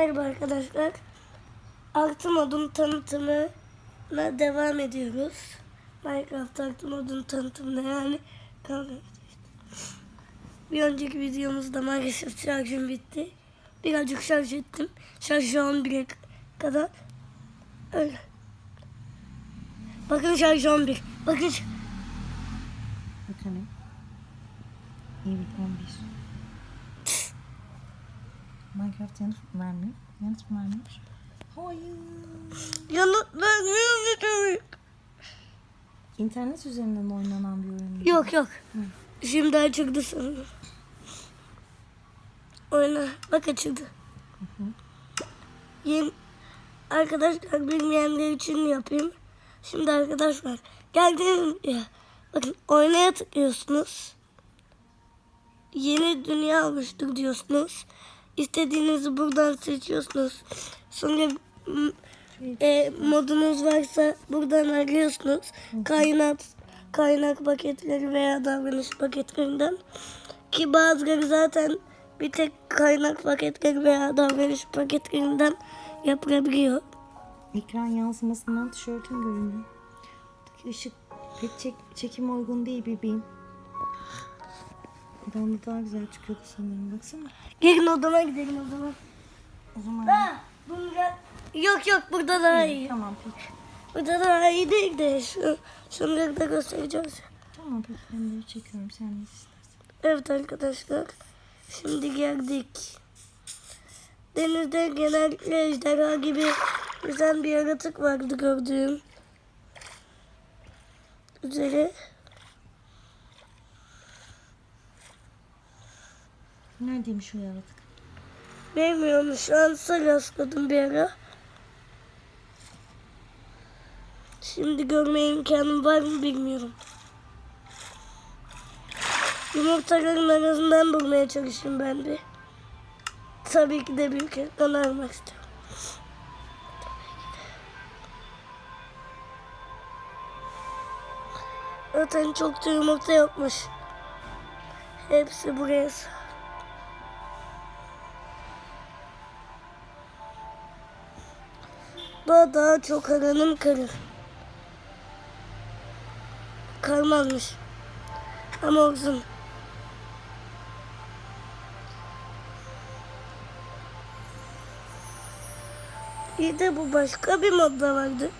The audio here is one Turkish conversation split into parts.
Merhaba arkadaşlar. Altı modun tanıtımına devam ediyoruz. Minecraft altı modun tanıtımına yani. Bir önceki videomuzda maalesef şarjım bitti. Birazcık şarj ettim. Şarjı 11'e kadar. Öyle. Bakın şarj 11. Bakın. Bakalım. Evet 11. Minecraft yanıt vermiyor? Yanıt mı vermiyor? Hayır. Yanıtlar ne İnternet üzerinden oynanan bir oyun. Yok yok. Şimdi açıldı sanırım. Oyna. Bak açıldı. Yeni arkadaşlar bilmeyenler için yapayım. Şimdi arkadaşlar geldiniz ya. Bakın oynaya tıklıyorsunuz. Yeni dünya oluştur diyorsunuz. İstediğinizi buradan seçiyorsunuz. Sonra e, modunuz varsa buradan arıyorsunuz. Kaynak kaynak paketleri veya davranış paketlerinden ki bazıları zaten bir tek kaynak paketleri veya davranış paketlerinden yapılabiliyor. Ekran yansımasından tişörtüm görünüyor. Işık pek çek, çekim uygun değil bebeğim. Odamda daha güzel çıkıyordu sanırım. Baksana. Gelin odama gidelim o zaman. O zaman Ha, burada... Yok yok burada daha iyi. Tamam peki. Burada daha iyi değil de şu, şunları da göstereceğiz. Tamam peki ben de çekiyorum sen ne istersen. Evet arkadaşlar. Şimdi geldik. Denizde genellikle ejderha gibi yüzen bir yaratık vardı gördüğüm. Üzeri. Neredeymiş o yaratık? Bilmiyorum şu an rastladım bir ara. Şimdi görme imkanım var mı bilmiyorum. Yumurtaların arasından bulmaya çalışayım ben bir. Tabii ki de büyük ekran almak istiyorum. Zaten çok da yumurta yokmuş. Hepsi buraya sığ- Daha daha çok aranım karır. Karmalmış. Ama uzun. İyi de bu başka bir modda vardı.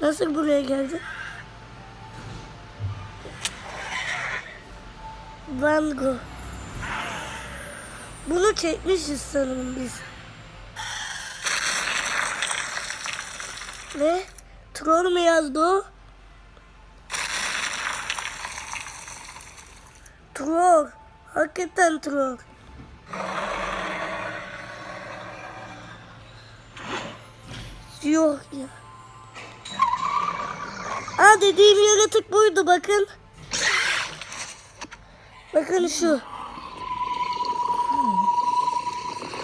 Nasıl buraya geldi? Van Gogh. Bunu çekmişiz sanırım biz. Ne? Troll mu yazdı o? Troll. Hakikaten troll. Yok ya. Aa dediğim yaratık buydu bakın. Bakın şu.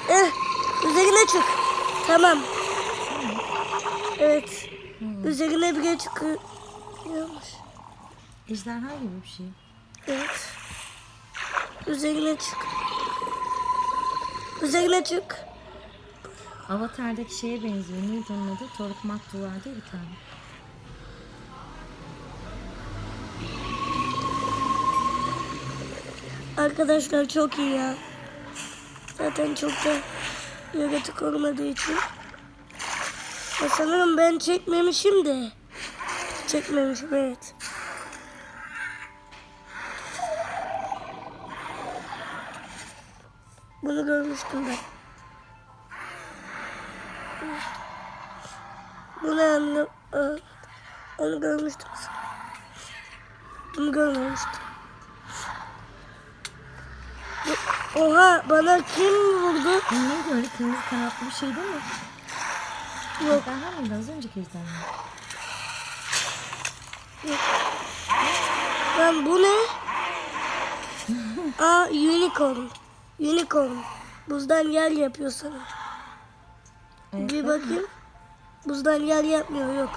Eh, üzerine çık. Tamam. Evet. Üzerine bile çıkıyormuş. Ejderha gibi bir şey. Evet. Üzerine çık. Üzerine çık. Avatar'daki şeye benziyor. Neydi onun adı? Toruk Maktu vardı bir tane. Arkadaşlar çok iyi ya. Zaten çok da yaratık olmadığı için. Ya sanırım ben çekmemişim de. Çekmemişim evet. Bunu görmüştüm ben. Bunu anla... Aa, Onu görmüştüm. Bunu görmemiştim. Oha bana kim vurdu? Neydi öyle kırmızı kanatlı bir şey değil mi? Yok. Ejderha mıydı? Az önceki ejderha. Lan bu ne? Aa unicorn. Unicorn. Buzdan yer yapıyor sana. Evet, Bir bak. bakayım. Buzdan yer yapmıyor yok.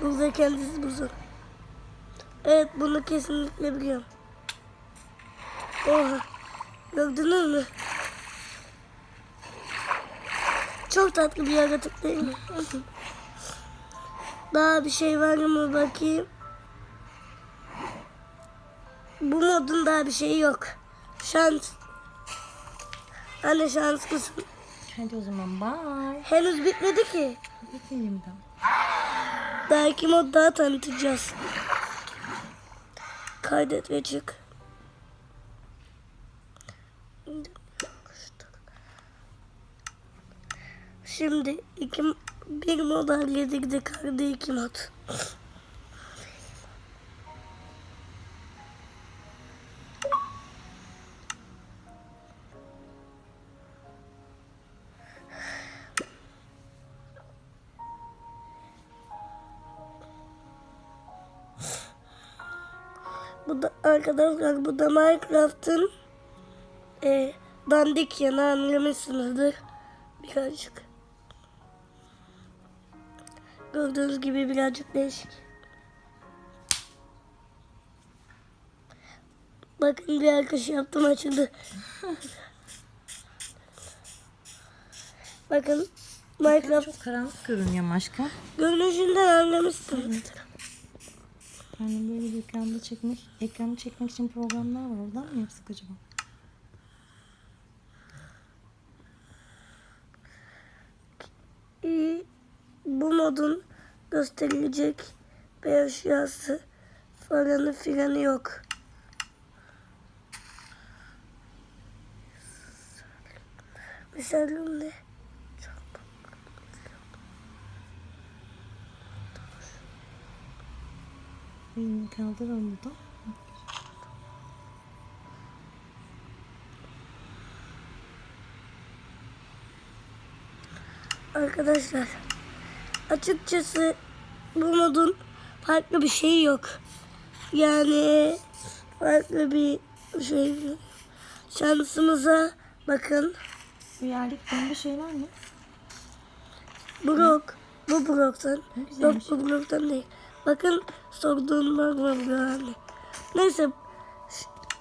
Buzda kendisi buzu. Evet bunu kesinlikle biliyorum. Oha. Gördünüz mü? Çok tatlı bir yaratık değil mi? Daha bir şey var mı bakayım. Bu modun daha bir şeyi yok. Şans. Anne şanslısın. Hadi o zaman bye. Henüz bitmedi ki. Bitirelim de. Daha iki mod daha tanıtacağız. Kaydet ve çık. Şimdi iki, bir mod halledik kaldı iki mod. Bu da arkadaşlar bu da Minecraft'ın e, dandik yanı anlamışsınızdır. Birazcık. Gördüğünüz gibi birazcık değişik. Bakın bir arkadaş yaptım açıldı. Bakın Minecraft Çok karanlık görünüyor aşkım. görünüşünden anlamışsınızdır. Yani böyle bir ekranda çekmek, ekranı çekmek için programlar var. Oradan mı yapsak acaba? Ee, bu modun gösterilecek bir eşyası falanı filanı yok. Mesela ne? Elini kaldır onu da. Arkadaşlar açıkçası bu modun farklı bir şeyi yok. Yani farklı bir şey şansımıza bakın. Yerdeki pembe şeyler ne? Brok. Bu Brok'tan. Yok bu Brok'tan değil. Bakın sorduğum bakma bu anne. Neyse.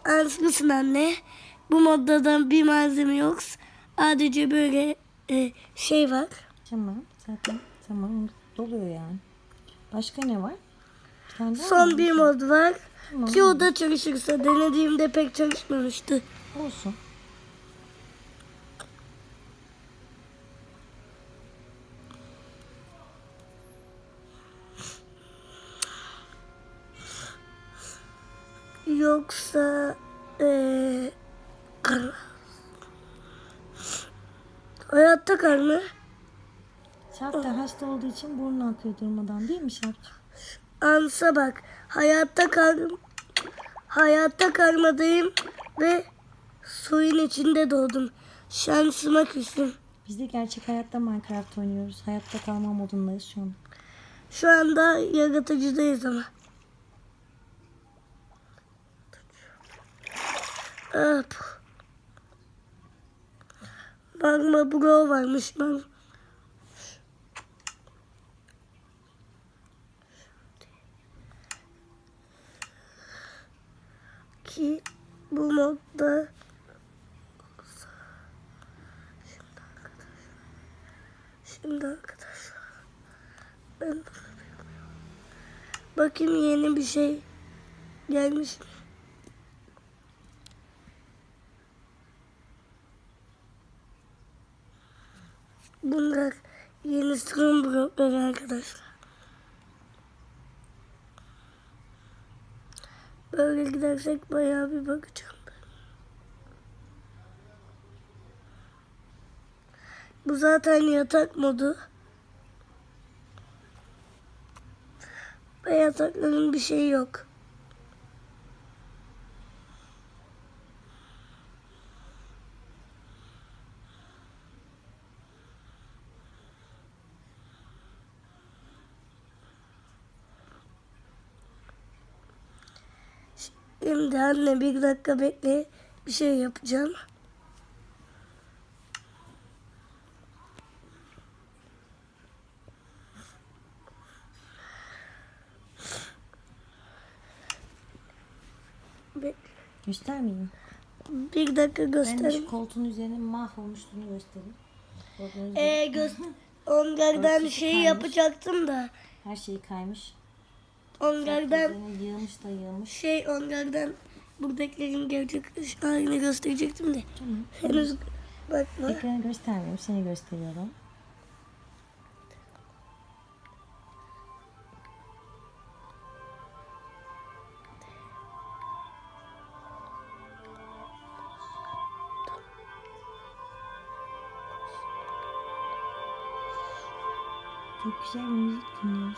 Ansızın anne. Bu moddadan bir malzeme yok. Sadece böyle e, şey var. Tamam. Zaten tamam. Doluyor yani. Başka ne var? Bir tane daha Son mı? bir mod var. Tamam. Ki o da çalışırsa denediğimde pek çalışmamıştı. Olsun. Yoksa eee kar. Hayatta kar mı? Şarp da hasta olduğu için burnu akıyor durmadan değil mi Şarp'cığım? Ansa bak. Hayatta kar. Hayatta karmadayım ve suyun içinde doğdum. Şansıma küstüm. Biz de gerçek hayatta Minecraft oynuyoruz. Hayatta kalma modundayız şu an. Şu anda yaratıcıdayız ama. Hop. Bakma bro varmış ben. Ki bu modda Şimdi arkadaşlar ben Bakayım yeni bir şey gelmiş mi? Bunlar yeni sıkım blokları arkadaşlar. Böyle gidersek bayağı bir bakacağım. Bu zaten yatak modu. Ve yatakların bir şeyi yok. Şimdi anne bir dakika bekle. Bir şey yapacağım. Bir, Göstermeyeyim. bir dakika Ben de göstereyim. şu koltuğun üzerine mahvolmuşluğunu göstereyim. Ee, göz onlardan şey yapacaktım da her şey kaymış. Onlardan yığılmış da yığılmış. şey onlardan buradakilerin gerçek halini gösterecektim de Tamam. henüz bakma. Ekranı göstermiyorum. Seni gösteriyorum. Çok güzel bir müzik dinliyoruz.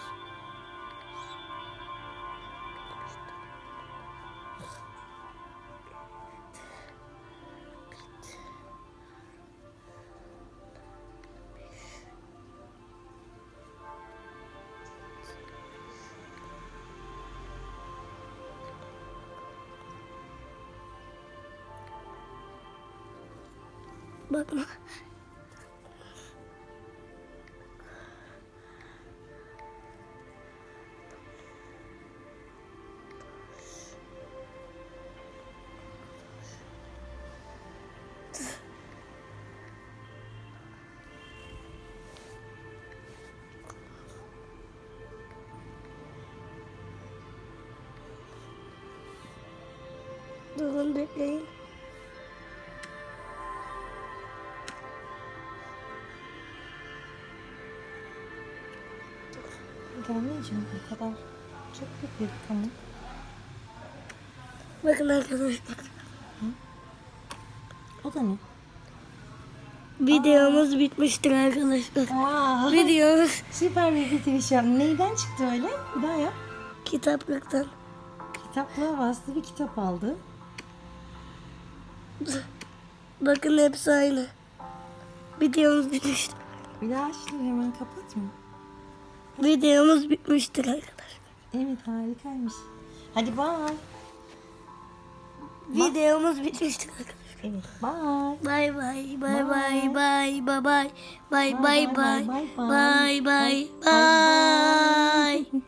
bước nữa Durun bekleyin. Gelmeyeceğim o kadar. Çok büyük bir kamu. Bakın arkadaşlar. O da ne? Videomuz bitmiştir arkadaşlar. Aa, Videomuz süper bir bitiriş yap. Neyden çıktı öyle? Bir daha yap. kitaplıktan. Kitaplığa bastı bir kitap aldı. Bakın hepsi aynı. Videomuz bitmiştir. Bir daha şunu hemen kapatma. Videomuz bitmiştir arkadaşlar. Evet harikaymış. Hadi bye. Videomuz bitmiştir arkadaşlar. Evet bye. Bye bye bye bye bye bye bye bye bye bye bye, bye, bye. bye